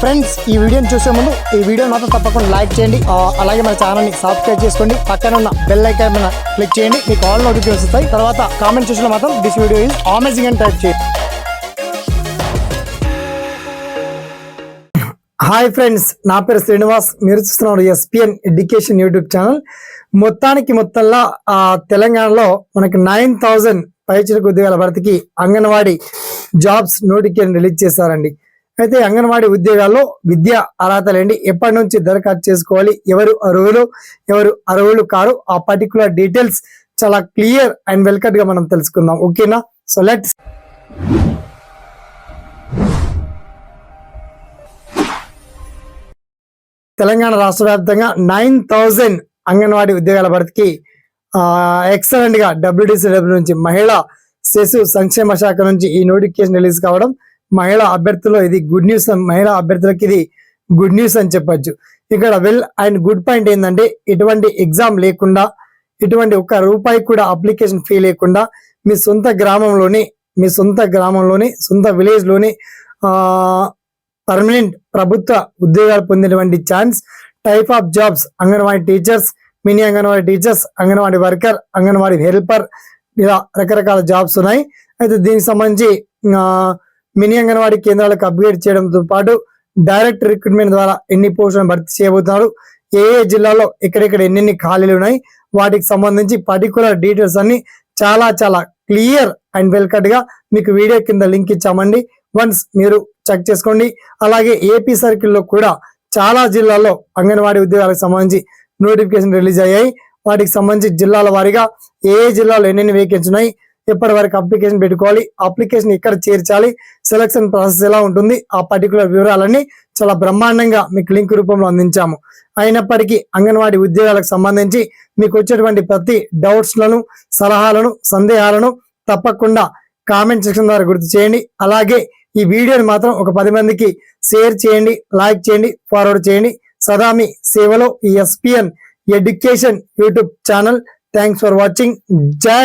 Friends ఈ వీడియోని చూసే ముందు ఈ వీడియో మాత్రం తప్పకుండా లైక్ చేయండి. అలాగే మన ఛానల్ని సబ్స్క్రైబ్ చేసుకోండి. పక్కన ఉన్న బెల్ ఐకాన్ మీద క్లిక్ చేయండి. మీకు ఆల్ నోటిఫికేషన్ వస్తాయి. తర్వాత కామెంట్ చూసిన మాత్రం దిస్ వీడియో ఇస్ అమేజింగ్ అని టైప్ చేయండి. హాయ్ ఫ్రెండ్స్ నా పేరు శ్రీనివాస్. మీరు చూస్తున్నారు ఎస్పిఎన్ ఎడ్యుకేషన్ యూట్యూబ్ ఛానల్ మొత్తానికి మొత్తంలో తెలంగాణలో మనకి నైన్ థౌజండ్ పైచిలకు ఉద్యోగాల భర్తీకి అంగన్వాడీ జాబ్స్ నోటిఫికేషన్ రిలీజ్ చేశారండి. అయితే అంగన్వాడీ ఉద్యోగాల్లో విద్య అర్హత లేండి ఎప్పటి నుంచి దరఖాస్తు చేసుకోవాలి? ఎవరు అర్హులు? ఎవరు అర్హులు కారు? ఆ పర్టికులర్ డీటెయిల్స్ చాలా క్లియర్ అండ్ వెల్కట్గా మనం తెలుసుకుందాం. ఓకేనా? సో లెట్స్ తెలంగాణ రాష్ట్ర వ్యాప్తంగా నైన్ థౌజండ్ అంగన్వాడీ ఉద్యోగాల భర్తీకి ఎక్సలెంట్గా డబ్ల్యూడిసిడబ్ల్యూ నుంచి మహిళా శిశు సంక్షేమ శాఖ నుంచి ఈ నోటిఫికేషన్ రిలీజ్ కావడం మహిళా అభ్యర్థులు ఇది గుడ్ న్యూస్ మహిళా అభ్యర్థులకి ఇది గుడ్ న్యూస్ అని చెప్పొచ్చు. ఇక్కడ వెల్ అండ్ గుడ్ పాయింట్ ఏంటంటే ఎటువంటి ఎగ్జామ్ లేకుండా ఇటువంటి ఒక్క రూపాయి కూడా అప్లికేషన్ ఫీ లేకుండా మీ సొంత గ్రామంలోనే మీ సొంత గ్రామంలోనే సొంత విలేజ్లోని పర్మనెంట్ ప్రభుత్వ ఉద్యోగాలు పొందినటువంటి chance type of jobs Anganwadi teachers mini Anganwadi teachers Anganwadi worker Anganwadi helper ఇలా రకరకాల జాబ్స్ ఉన్నాయి. అయితే దీనికి సంబంధించి మినీ అంగన్వాడీ కేంద్రాలకు అప్గ్రేడ్ చేయడంతో పాటు డైరెక్ట్ రిక్రూట్మెంట్ ద్వారా ఎన్ని పోస్టులను భర్తీ చేయబోతున్నారు ఏ ఏ జిల్లాలో ఎక్కడెక్కడ ఎన్నెన్ని ఖాళీలు ఉన్నాయి వాటికి సంబంధించి పర్టికులర్ డీటెయిల్స్ అన్ని చాలా చాలా క్లియర్ అండ్ వెల్ కట్గా మీకు వీడియో కింద లింక్ ఇచ్చామండి. వన్స్ మీరు చెక్ చేసుకోండి. అలాగే ఏపీ సర్కిల్లో కూడా చాలా జిల్లాల్లో అంగన్వాడీ ఉద్యోగాలకు సంబంధించి నోటిఫికేషన్ రిలీజ్ అయ్యాయి. వాటికి సంబంధించి జిల్లాల వారీగా ఏ జిల్లాలో ఎన్నెన్ని వేకెన్సీ ఉన్నాయి ఎప్పటి వరకు అప్లికేషన్ పెట్టుకోవాలి అప్లికేషన్ ఎక్కడ చేర్చాలి సెలక్షన్ ప్రాసెస్ ఎలా ఉంటుంది ఆ పర్టికులర్ వివరాలన్నీ చాలా బ్రహ్మాండంగా మీకు లింక్ రూపంలో అందించాము. అయినప్పటికీ అంగన్వాడీ ఉద్యోగాలకు సంబంధించి మీకు వచ్చేటువంటి ప్రతి డౌట్స్లను సలహాలను సందేహాలను తప్పకుండా కామెంట్ సెక్షన్ ద్వారా గుర్తు చేయండి. అలాగే ఈ వీడియోని మాత్రం ఒక పది మందికి షేర్ చేయండి లైక్ చేయండి ఫార్వర్డ్ చేయండి. సదా మీ సేవలో ఈ SPN education YouTube channel. Thanks for watching జై